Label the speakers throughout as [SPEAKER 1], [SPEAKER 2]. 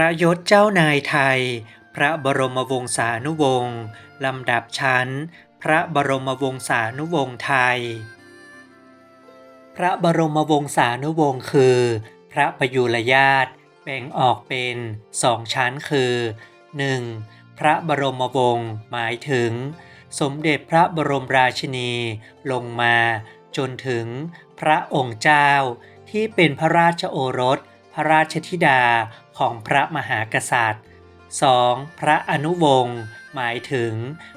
[SPEAKER 1] ระยศเจ้านายไทย พระบรมวงศานุวงศ์ลำดับชั้น พระบรมวงศานุวงศ์ไทย พระบรมวงศานุวงศ์คือ พระประยุรญาตแบ่งออกเป็นสองชั้นคือ 1. พระบรมวงศ์หมายถึง สมเด็จพระบรมราชินีลงมาจนถึงพระองค์เจ้าที่เป็นพระราชโอรส ระราชธิดาของพระมหากษัตริย์ 2. พระอนุวงศ์หมายถึง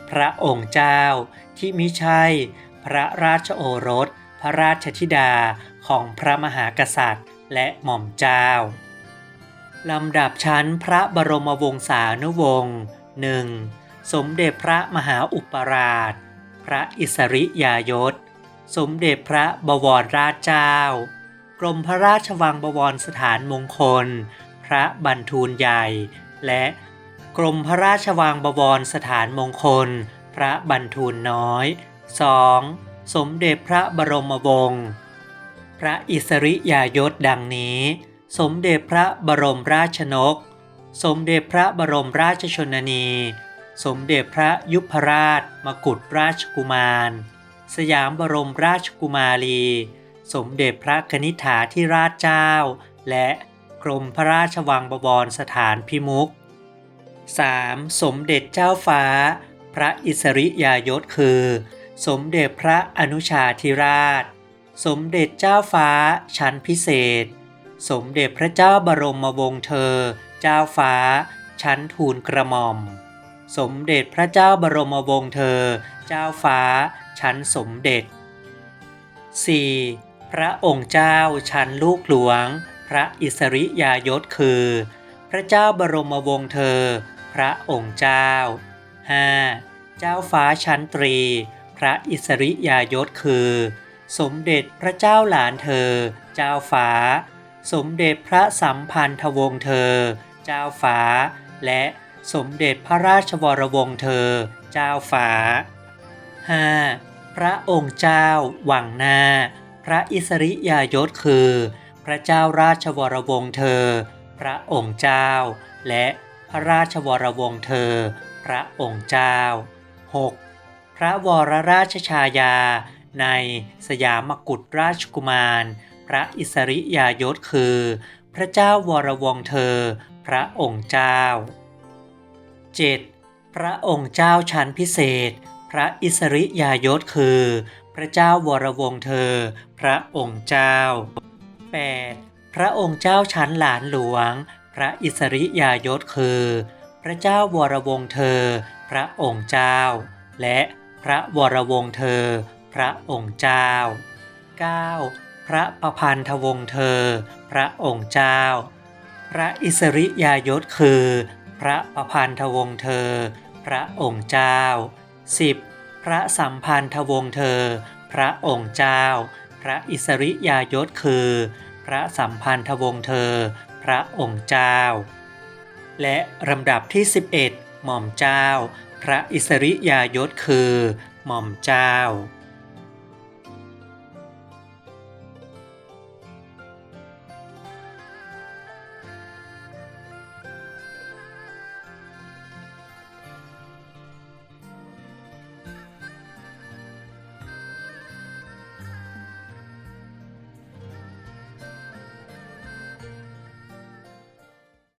[SPEAKER 1] พระองค์เจ้าที่มิใช่ พระราชโอรส พระราชธิดาของพระมหากษัตริย์ และหม่อมเจ้าลำดับชั้นพระบรมวงศานุวงศ์หนึ่งสมเด็จพระมหาอุปราช พระอิสริยาศสมเด็จพระบวรราชเจ้า กรมพระราชวังบวรสถานมงคล พระบรรทูลใหญ่ และกรมพระราชวังบวรสถานมงคล พระบรรทูลน้อย 2. สมเด็จพระบรมวงศ์พระอิสริยาศดังนี้ สมเด็จพระบรมราชนก สมเด็จพระบรมราชชนนี สมเด็จพระยุพราชมกุฎราชกุมาร สยามบรมราชกุมารี สมเด็จพระกนิษฐาธิราชเจ้า และกรมพระราชวังบวรสถานพิมุข 3. สมเด็จเจ้าฟ้า พระอิสริยาศคือ สมเด็จพระอนุชาธิราช สมเด็จเจ้าฟ้าชั้นพิเศษ สมเด็จพระเจ้าบรมวงศ์เธอ เจ้าฟ้า ชั้นทูลกระหม่อม สมเด็จพระเจ้าบรมวงศ์เธอ เจ้าฟ้า ชั้นสมเด็จ 4. พระองค์เจ้าชั้นลูกหลวง พระอิสริยาศคือ พระเจ้าบรมวงศ์เธอ พระองค์เจ้า 5. เจ้าฟ้าชั้นตรี พระอิสริยาศคือ สมเด็จพระเจ้าหลานเธอ เจ้าฟ้า สมเด็จพระสัมพันธวงศ์เธอ เจ้าฟ้า และสมเด็จพระราชวรวงศ์เธอ เจ้าฟ้า 5. พระองค์เจ้าวังหน้า พระอิสริยาศคือ พระเจ้าราชวรวงศ์เธอ พระองค์เจ้า และพระราชวรวงศ์เธอ พระองค์เจ้า 6. พระวรราชชายา ในสยามกุฎราชกุมาร พระอิสริยาศคือ พระเจ้าวรวงศ์เธอ พระองค์เจ้า 7. พระองค์เจ้าชั้นพิเศษ พระอิสริยาศคือ ระเจ้าวรวงเธอ พระองค์เจ้า 8. พระองค์เจ้าชั้นหลานหลวง พระอิสริยาศคือ พระเจ้าวรวงเธอ พระองค์เจ้า และพระวรวงเธอ พระองค์เจ้า 9. พระประพันธวงเธอ พระองค์เจ้า พระอิสริยาศคือ พระประพันธวงเธอ พระองค์เจ้า 10. พระสัมพันธวงศ์เธอ พระองค์เจ้า พระอิสริยาศคือ พระสัมพันธวงศ์เธอ พระองค์เจ้า และลำดับที่ 11 หม่อมเจ้า พระอิสริยาศคือ หม่อมเจ้า